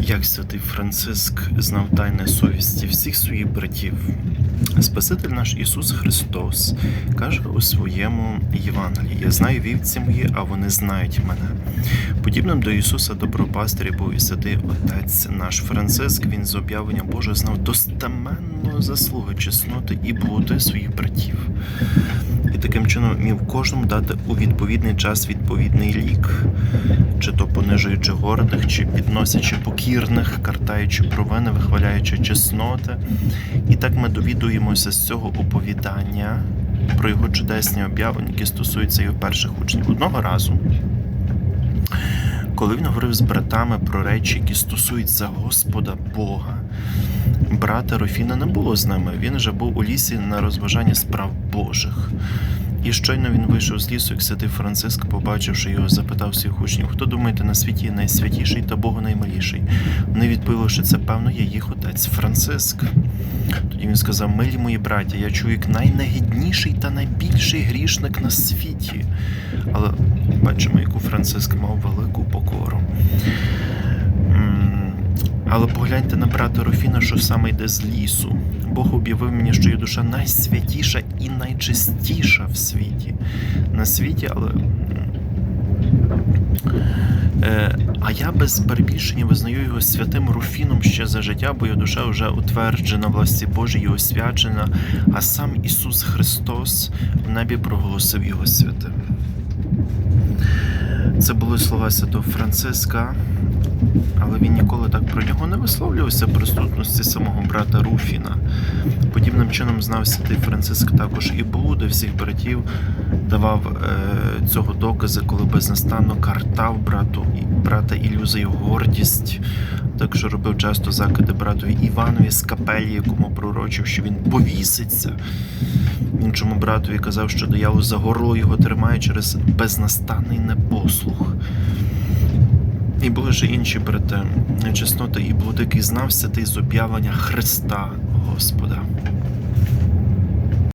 Як святий Франциск знав тайне совісті всіх своїх братів. Спаситель наш Ісус Христос каже у своєму Євангелії: Я знаю вівці мої, а вони знають мене. Подібним до Ісуса Добропастиря був і святий Отець наш Франциск. Він з об'явлення Боже знав достеменно заслуги чесноти і блуди своїх братів. Чином міг кожному дати у відповідний час відповідний лік, чи то понижуючи гордих, чи підносячи покірних, картаючи провини, вихваляючи чесноти. І так ми довідуємося з цього оповідання про його чудесні об'явлення, які стосуються його перших учнів. Одного разу, коли він говорив з братами про речі, які стосуються Господа Бога, брата Рофіна не було з ними. Він вже був у лісі на розважанні справ Божих. І щойно він вийшов з лісу, як святий Франциск, побачивши його, запитав своїх учнів, хто думаєте на світі найсвятіший та Богу наймиліший. Вони відповіли, що це певно є їх отець Франциск. Тоді він сказав: Милі мої браття, я чоловік найнегідніший та найбільший грішник на світі. Але бачимо, яку Франциск мав велику покору. Але погляньте на брата Руфіна, що саме йде з лісу. Бог об'явив мені, що є душа найсвятіша і найчистіша в світі. На світі, але. Е, а я без перебільшення визнаю його святим Руфіном ще за життя, бо його душа вже утверджена власті Божій і освячена, а сам Ісус Христос в небі проголосив його святим. Це були слова святого Франциска, але він ніколи так про нього не висловлювався в присутності самого брата Руфіна. Подібним чином знав святий Франциск також і блуди всіх братів, давав е, цього докази, коли безнастанно картав брату і брата Ілю за його гордість. Також робив часто закиди братові Іванові з капелі, якому пророчив, що він повіситься. Іншому братові казав, що диявол за горло його тримає через безнастанний непослух. Ж інші брати, нечесноти і блудики який ти з об'явлення Христа Господа.